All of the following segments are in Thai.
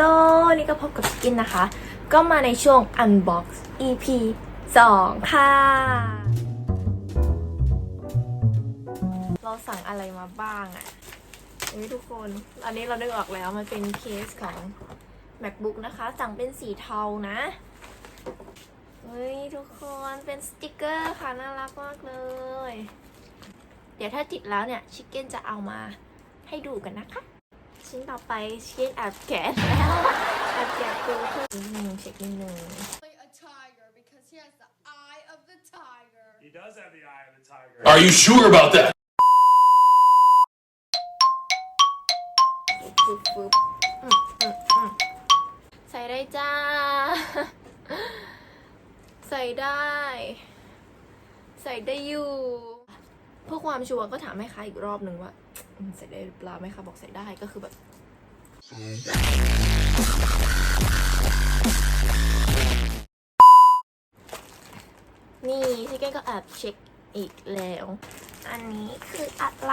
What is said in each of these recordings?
ลวันนี้ก็พบกับกินนะคะ ก็มาในช่วง Unbox EP 2 ค่ะ เราสั่งอะไรมาบ้างอะ่ะเฮ้ยทุกคน อันนี้เรานึกออกแล้ว มันเป็นเคสของ MacBook นะคะ สั่งเป็นสีเทานะเฮ้ยทุกคนเป็นสติกเกอร์ค่ะ น่ารักมากเลย เดี๋ยวถ้าติดแล้วเนี่ย ชิคเก้นจะเอามาให้ดูกันนะคะ ชิ้นต่อไปชิคเก้นแอบแกะแล้วแอบแกะดูเพื่อนิดนึงเช็คนิดนึง a tiger because he has the eye of the tiger. He does have the eye of the tiger. Are you sure about that? ฟึบฟึบอืมอืมอืมใส่ได้จ้า ใส่ได้ ใส่ได้อยู่ เพื่อความชัวร์ก็ถามแม่ค้าอีกรอบหนึ่งว่าอืม ใส่ได้หรือเปล่าแม่ค้าบอกใส่ได้ก็คือแบบนี่ชิคเก้นก็แอบเช็คอีกแล้ว อันนี้คืออะไร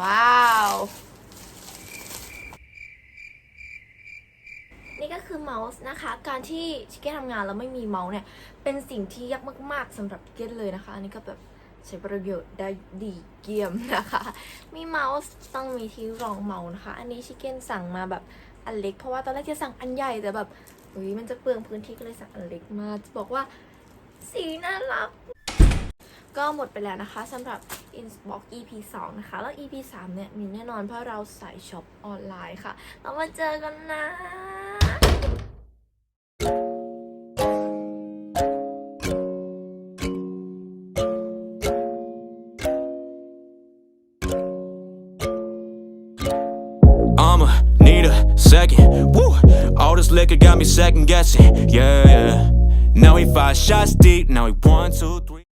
ว้าว นี่ก็คือเมาส์นะคะ การที่ชิคเก้นทำงานแล้วไม่มีเมาส์เนี่ย เป็นสิ่งที่ยากมาก ๆสำหรับชิคเก้นเลยนะคะ อันนี้ก็แบบ ใช้ประโยชน์ได้ดีเยี่ยมนะคะ มีเมาส์ต้องมีที่รองเมาส์นะคะ อันนี้ชิคเก้นสั่งมาแบบอันเล็ก เพราะว่าตอนแรกจะสั่งอันใหญ่แต่แบบอุ้ยมันจะเปลืองพื้นที่ก็เลยสั่งอันเล็กมาจะบอกว่าสีน่ารัก ก็หมดไปแล้วนะคะสำหรับ Inbox EP 2 นะคะ แล้ว EP 3 เนี่ย มีแน่นอนเพราะเราสายช็อปออนไลน์ค่ะ เรามาเจอกันนะ second. Woo! All this liquor got me second guessing. Yeah, yeah. Now he five shots deep. Now he one, two, three.